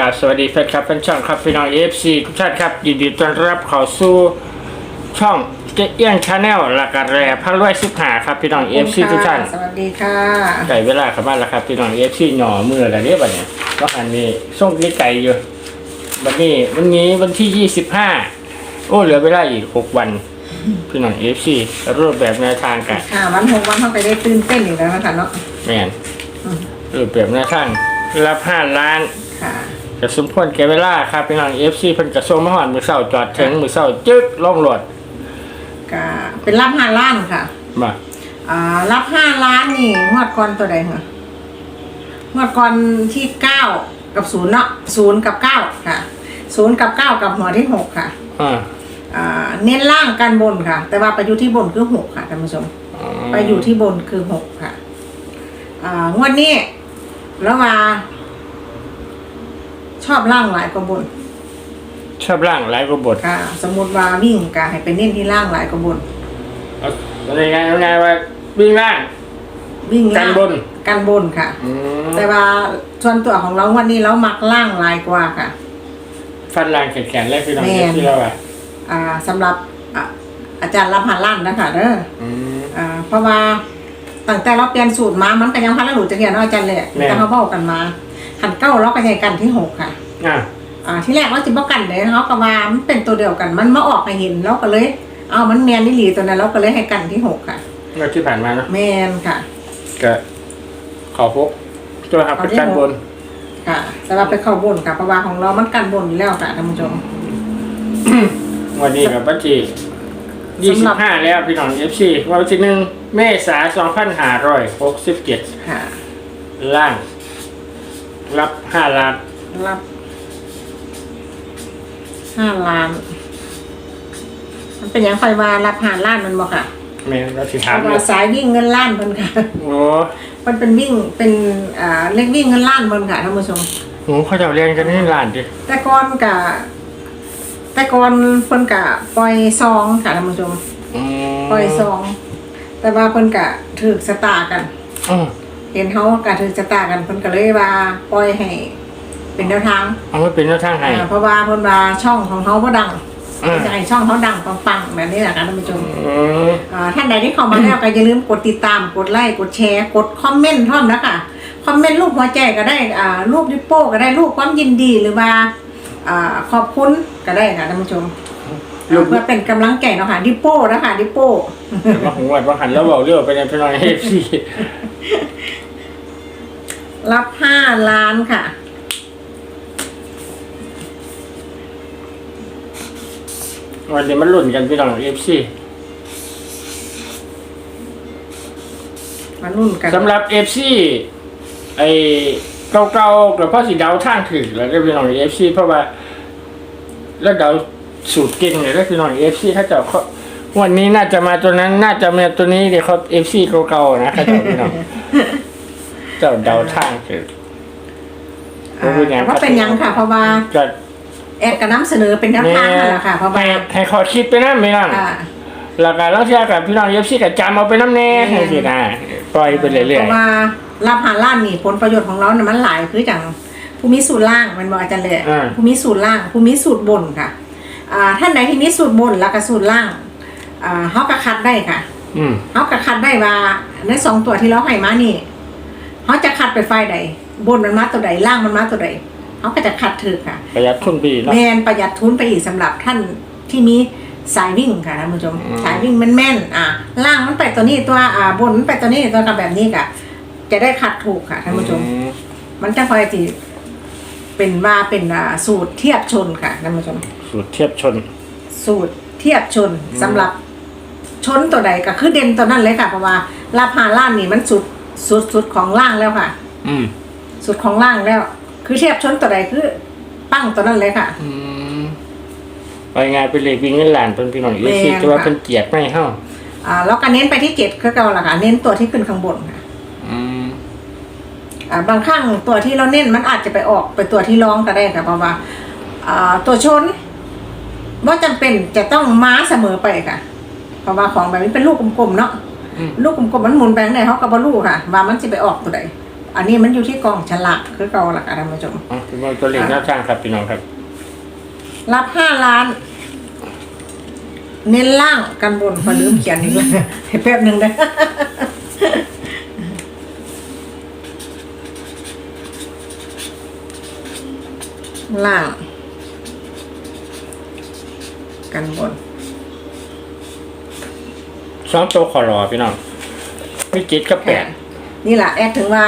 กราบสวัสดีแฟนคลับแฟนช่องครับพี่น้องเอฟซีทุกท่านครับยินดีต้อนรับเข้าสู่ช่องเจ๊เอี้ยงชาแนลและกันแร่พระรวยสิบหาครับพี่น้องเอฟซีทุกท่านสวัสดีค่ะไก่เวลาเข้าบ้านแล้วครับพี่น้องเอฟซีหน่อมืออะไรเรียบร้อยเนี่ยก็อันนี้ส่งนี่ไก่อยู่วันนี้วันนี้วันที่ยี่สิบห้าโอ้เหลือเวลาอีกหกวันพี่น้องเอฟซีรูปแบบแนวทางกันค่ะวันหกวันเข้าไปได้ตื่นเต้นอีกแล้วนะคะเนาะแมนรูปแบบแนวทางรับห้าล้านค่ะ กระสมพรแกเวลาครับพี่น้องเอฟซีเพิ่นกระทรวงมหาดมือเศร้าจอดถึงมือเศร้าจึ๊กล่องรถก็เป็นรับห้าล้านค่ะ มาอ่ารับห้าล้านนี่งวดก่อนตัวใดเหรองวดก่อนที่เก้ากับศูนย์เนาะศูนย์กับเก้าค่ะศูนย์กับเก้ากับหัวที่หกค่ะอ่าอ่าเน้นล่างกันบนค่ะ แต่ว่าไปอยู่ที่บนคือหกค่ะท่านผู้ชม ไปอยู่ที่บนคือหกค่ะอ่างวดนี้แล้วว่าช อบล่างหลายกว่าบนชอบร่างหลายกว่าบทค่ะสมมติว่าวิ่งก็ให้ไปเน้นที่ล่างหลายกว่าบน เอาอะไรไงเอาไงว่าวิ่งล่าง วิ่งล่างกันบน กันบนค่ะ อืมแต่ว่าส่วนตัวของเราวันนี้เรามักล่างหลายกว่าค่ะ ฟันล่างแข็งๆเลยพี่น้องแม่เอนฟซีเราอะอ่าสำหรับอะอาจารย์รับหันล้านนะคะเด้ออืม อ่าเพราะว่าตั้งแต่เราเปลี่ยนสูตรมามันก็ยังพันละหลุดจะเรียนเนาะอาจารย์เลยแม่นแต่เขาบอกกันมา หันเก้าเราก็ใหญ่กันที่หกค่ะอะอ่าที่แรกเราจิบกันเลยเขาก็ว่ามันเป็นตัวเดียวกัน มันมาออกให้เห็นเราก็เลย เอามันแมนนี่หลีตัวนั้นเราก็เลยให้กันที่หกค่ะเมื่อที่ผ่านมาเนาะแมนค่ะก็ขอพบตัวครับขอเป็นที่การบน ค่ะแต่ว่าไปเข้าบนค่ะเพราะว่าของเรามันกันบนอยู่แล้วค่ะท่านผู้ชม วันนี้กับปัจจียี่สิบห้าแล้วพี่น้องเอฟซีวันที่หนึ่งเมษาสองพันห้าร้อยหกสิบเจ็ดค่ะล่าง รับห้าล้านรับห้าล้าน มันเป็นอย่างไฟวารับหาล้านมันบอกค่ะแม่เราสิเพถามราะเลว่ายสายวิ่งเงินล้านเพิ่นค่ะ โอ้มันเป็นวิ่งเป็นอ่าเลขวิ่งเงินล้านเพิ่นค่ะท่านผู้ชม โหเขาจะเอาเรียนกันที่ล้านดิแต่ก่อนกะแต่ก่อนเพิ่นกะปล่อยซองค่ะท่านผู้ชม อืมปล่อยซอง แต่ว่าเพิ่นกะถือสตาร์กัน อืม เห็นเขากะถือสตาร์กันเพิ่นก็เลยว่าปล่อยให้เป็นแนวทางเอาไว้เป็นแนวทางให้ อ่าเพราะว่าเพิ่นว่าช่องของเขาบ่ดังอืมจะให้ช่องเขาดังปังๆแบบนี้แหละค่ะท่านผู้ชม อืม อ่าท่านใดที่เข้ามาแล้วก็อย่าลืมกดติดตาม กดไลค์ กดแชร์ กดคอมเมนต์พร้อมนะคะคอมเมนต์รูปหัวใจก็ได้อ่ารูปดิปโป้ก็ได้ รูปความยินดีหรือว่าอ่าขอบคุณก็ได้ค่ะท่านผู้ชมลูกเพื่อเป็นกำลังใจเนาะค่ะดิปโป้นะคะดิปโป้มาหงวัดว่าหันแล้วบอกเรื่องไปในพี่น้องเอฟซี รับห้าล้านค่ะ วันนี้มันหลุ่นกันพี่น้องเอฟซีมารุ่นกันสำหรับเอฟซีไอเก่าๆกับพ่อสีดาวทางถึงแล้วก็พี่น้องเอฟซีเพราะว่า แล้วเดาสูตรเก่งเลยแล้วพี่น้องเอฟซีถ้าเจะเขาวันนี้น่าจะมาตัวนั้น น่าจะมาตัวนี้เดี๋ยวเขาเอฟซีเก่าๆนะเขาเจะพี่น้อง เจ้าเดาทางถึงอ่าแต่ว่าเป็นยังค่ะเพราะว่าก็แอดก็นำเสนอเป็นแนวทางนั่นแหละค่ะเพราะว่าให้ให้ขอคิดไปนะพี่น้องอ่า แล้วก็แล้วเชื่อกับพี่น้องเอฟซีกับจำเอาไปน้ำแน่อืมให้สินะปล่อยไปเรื่เพอยราะว่ารับหาล้านนี่ผลประโยชน์ของเราเนี่ยมันหลายคืออย่างภูมิสูตรล่างมันบอกอาจารย์เลยภูมิสูตรล่างภูมิสูตรบนค่ะอ่าท่านใดที่มีสูตรบนแล้วก็สูตรล่างอ่าเขาก็คัดได้ค่ะๆอืมเขาก็คัดได้ว่าในสองตัวที่เราให้มานี่ เขาจะคัดไปไฟล์ใดบนมันมาตัวใดล่างมันมาตัวใดเขาก็จะคัดถือค่ะ ประหยัดทุนปีเนาะ แมนประหยัดทุนไปอีกสำหรับท่านที่มีสายวิ่งค่ะท่านผู้ชมอืม สายวิ่งแม่นๆอ่าล่างมันไปตัวนี้ตัวอ่าบนมันไปตัวนี้ตัวกับแบบนี้ค่ะ จะได้คัดถูกค่ะท่านผู้ชม อืมันจะคอยจีเป็นว่าเป็นอ่าสูตรเทียบชนค่ะท่านผู้ชม สูตรเทียบชน สูตรเทียบชนสำหรับชนตัวใดก็คือเด่นตัวนั้นเลยค่ะเพราะว่าลาพาล่างนี่มันสุด สุดสุดของล่างแล้วค่ะ อืมสุดของล่างแล้ว คือเทียบชนตัวใดคือปั้งตัวนั้นเลยค่ะ อืมไปงานไปเลยวิ่งเงินหลานเป็นพี่น้องเอฟซีแม่นแต่ว่าค่ะเป็นเกียรติไม่เฮ้าอ่าแล้วก็เน้นไปที่เจ็ดคือเก่าละค่ะ เน้นตัวที่ขึ้นข้างบนค่ะ อืมอ่าบางครั้งตัวที่เราเน้นมันอาจจะไปออกไปตัวที่ร้องก็ได้ค่ะเพราะว่าอ่าตัวชนว่าจำเป็นจะต้องม้าเสมอไปค่ะ เพราะว่าของแบบนี้เป็นลูกกลมๆเนาะอืม ลูกกลมๆมันหมุนไปข้างในเขาก็บรลูค่ะ ว่ามันจะไปออกตัวใดอันนี้มันอยู่ที่กองฉลากคือเก่าหลักท่านผู้ชมอ๋อพี่น้องตัวเลขหน้าช่างครับพี่น้องครับ รับห้าล้าน เน้นล่างกันบนพอลืมเขียนอีกแล้วให้แป๊บหนึ่งนะล่าง กันบน สองตัวขอรอพี่น้องมีเจ็ดกับแปดนี่แหละแอดถึงว่า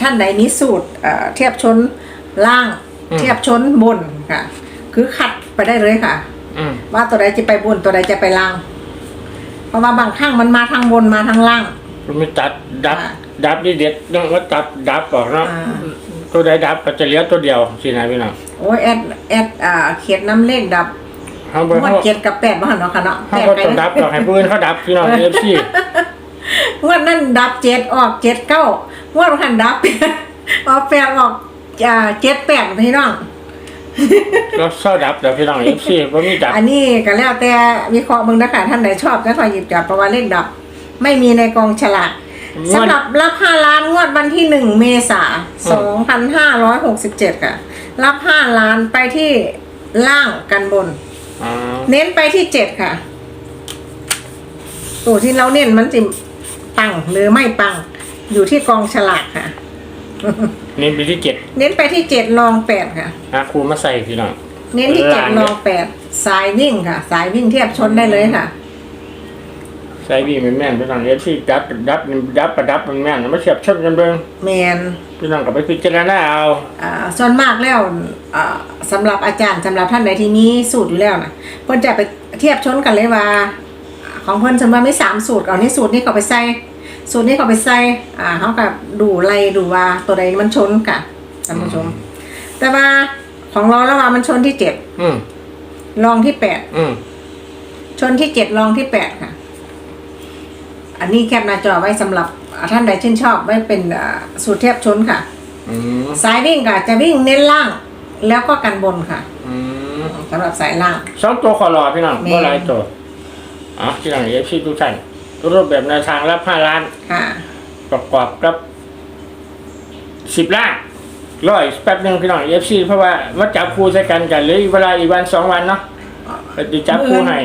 ท่านใดมีสูตรเอ่อเทียบชนล่าง เทียบชนบนค่ะ คือขัดไปได้เลยค่ะอืมว่าตัวใดจะไปบนตัวใดจะไปล่าง เพราะว่าบางครั้งมันมาทางบนมาทางล่างมันไม่ตัดดับอ่าดับนี่เด็ดต้องว่าตัดดับออกเนาะอ่าตัวใดดับก็จะเหลี้ยตัวเดียวสินะพี่น้องโอ้ยแอดแอดอ่าเขียนน้ำเลขดับ เขางบ่วดเขาเจ็ดกับแปดบ้านเนาะค่ะเนาะเขาแปดก็ไปต้องดับดอกให้ปืนเขาดับพี่น้องเอฟซีงวดนั่นดับเจ็ดออกเจ็ดเก้างวดหันดับ ออกแปดออกอ่าเจ็ดแปดพี่น้องแล้วเศร้าดับเดี๋ยวพี่น้องเอฟซีว่ามีดับอันนี้ก็แล้วแต่วิเคราะห์มึงนะคะท่านไหนชอบก็คอยหยิบจับเพราะว่าเลขดับ ไม่มีในกองฉลากงวดสำหรับรับห้าล้านงวดวันที่หนึ่งเมษาสองพันห้าร้อยหกสิบเจ็ดค่ะ รับห้าล้านไปที่ล่างกันบนอ๋อ เน้นไปที่เจ็ดค่ะ ตัวที่เราเน้นมันจิปังหรือไม่ปัง อยู่ที่กองฉลากค่ะนี่ปีที่เจ็ดเน้นไปที่เจ็ดรองแปดค่ะอาครูมาใส่พี่น้องเน้นที่เจ็ดล่างรเนี่อยงแปดสายวิ่งค่ะ สายวิ่งเทียบชนได้เลยค่ะ ใส่บีมันแม่นพี่น้องเอฟซีดับดับดับประดับมันแม่นไม่เสียบชนกันเบิ่งแมนพี่น้องก็ไปพิจารณาเอาอ่าส่วนมากแล้วอ่าสำหรับอาจารย์สำหรับท่านใดที่มีสูตรอยู่แล้วนะเพิ่นจะไปเทียบชนกันเลยว่า ของเพิ่นสมมติว่ามีสามสูตรเอานี่สูตรนี้เขาไปใส่สูตรนี้เขาไปใส่อ่าเขากับดูไล่ดูว่าตัวใดมันชนกันท่านผู้ชม แต่ว่าของเราแล้วว่ามันชนที่เจ็ดอืมรองที่แปดอืมชนที่เจ็ดรองที่แปดค่ะ อันนี้แคปหน้าจอไว้สำหรับท่านใดชื่นชอบไว้เป็นอ่าสูตรเทียบชนค่ะอืมสายวิ่งค่ะจะวิ่งเน้นล่าง แล้วก็กันบนค่ะอืมสำหรับสายล่างสองตัวขอรอพี่น้องแม่นบ่หลายตัวอ๋อพี่น้องเอฟซีทุกท่านรูปแบบแนวทางรับห้าล้านค่ะประกอบกับสิบล้านร้อยแป๊บหนึงพี่น้องเอฟซีเพราะว่ามาจับคู่ใส่กันกันเหลยเวลาอีกวันสองวันเนาะก็จะจับคู่ให้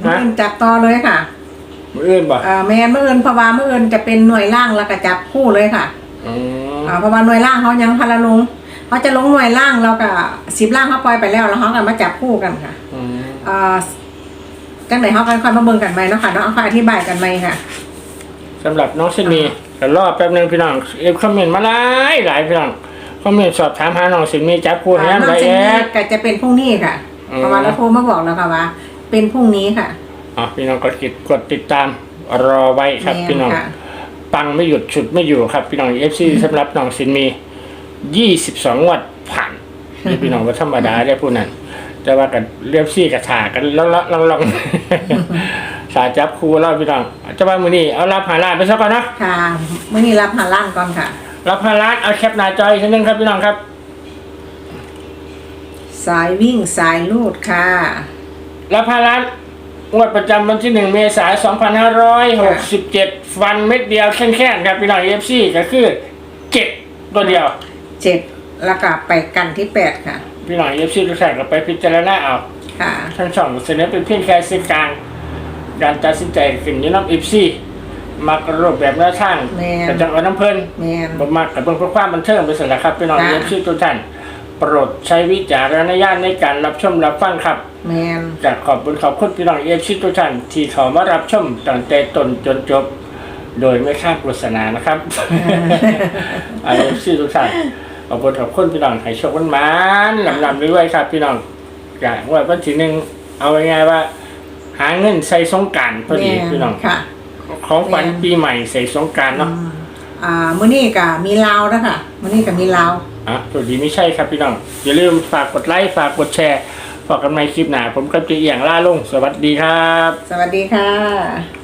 เมื่อนะอื่นจับต่อเลยค่ะ มืออื่นบ่เอ่อแมนเมื่ออื่นเพราะว่าเมื่ออื่นจะเป็นหน่วยล่างแล้วก็จับคู่เลยค่ะอืมอ่าเพราะว่าหน่วยล่างเขายังพาราลงเขาจะลงหน่วยล่างแล้วก็สิบล่างเขาปล่อยไปแล้วแล้วเขาก็มาจับคู่กันค่ะอืมอ่าจังไหนเขากันค่อยมาเบิ่งกันไหมเนาะค่ะเนาะเอาค่อยอธิบายกันไหมค่ะ สำหรับน้องเชนีก็รอแป๊บหนึงพี่น้องเอฟคอมเมนต์มาหลายหลายพี่น้องคอมเมนต์สอบถามหาน้องเชนีจับคู่ให้อ่าน้ำนไรอกแอจากนี้ดก็จะเป็นพรุ่งนี้ค่ะอืม เพราะว่าเราโทรมาบอกแล้วค่ะว่า เป็นพรุ่งนี้ค่ะ อ๋อพี่น้องกดติดกดติดตามรอไว้ครับแม่นพี่น้อง ค่ะปังไม่หยุดฉุดไม่อยู่ครับ พี่น้องเอฟซีสำหรับน้องสินมียี่สิบสองวัดผ่านนี่พี่น้องว่าธรรมดาได้ผู้นั้น แต่ว่ากันเรียบซี่กับถากันลองลองลองสาจับครูเล่าพี่น้องจะว่ามือนี้เอารับหาลานไปสักก่อนเนาะค่ะเมื่อนี้รับหาล่างก่อนค่ะ รับหาลานเอาแคปหน้าจอยทีนึงครับพี่น้องครับ สายวิ่งสายลูดค่ะ รับหาลาน งวดประจำวันที่หนึ่งเมษายนสองพันห้าร้อยหกสิบเจ็ดฟันเม็ดเดียวแค่ๆครับพี่น้องเอฟซีก็คือเจ็ดตัวเดียว เจ็ดแล้วก็ไปกันที่แปดค่ะ พี่น้องเอฟซีทุกท่านก็ไปพิจารณาเอาค่ะ ทั้งสองเสนอเป็นเพียงแค่สื่อกลางการตัดสินใจขึ้นอยี่น้ำเอฟซีมักรูปแบบหน้าทางแม่นแต่จังหวัดน้ำเพลินแมน บ่มักกับเพิ่งเพื่อความบันเทิงไปเสร็จแล้วครับพี่น้องค่ะ เอฟซีทุกท่าน โปรดใช้วิจารณญาณในการรับชมรับฟังครับแมนจากขอบคุณขอบคุณพี่น้องเอฟซีทุกท่านที่เขามารับชมตั้งแต่ต้นจนจบ โดยไม่ข้ามโฆษณานะครับเอฟซีทุกท่านขอบคุณขอบคุณพี่น้องให้โชควันมันลำลำด้วยๆครับ พี่น้องอย่างว่าวันที่หนึ่งเอาง่ายๆว่า หาเงินใส่สงกรารพอดีแม่นพี่น้องค่ะ ของขวัญแม่นปีใหม่ใส่สงกรารเนาะอืมอ่ามื้อนี้ก็มีลาวนะคะมื้อนี้ก็มีลาว อะสวัสดีไม่ใช่ครับพี่น้อง อย่าลืมฝากกดไลค์ฝากกดแชร์ฝากกันในคลิปหน้าผมกับเจียงล่าลง สวัสดีครับ สวัสดีค่ะ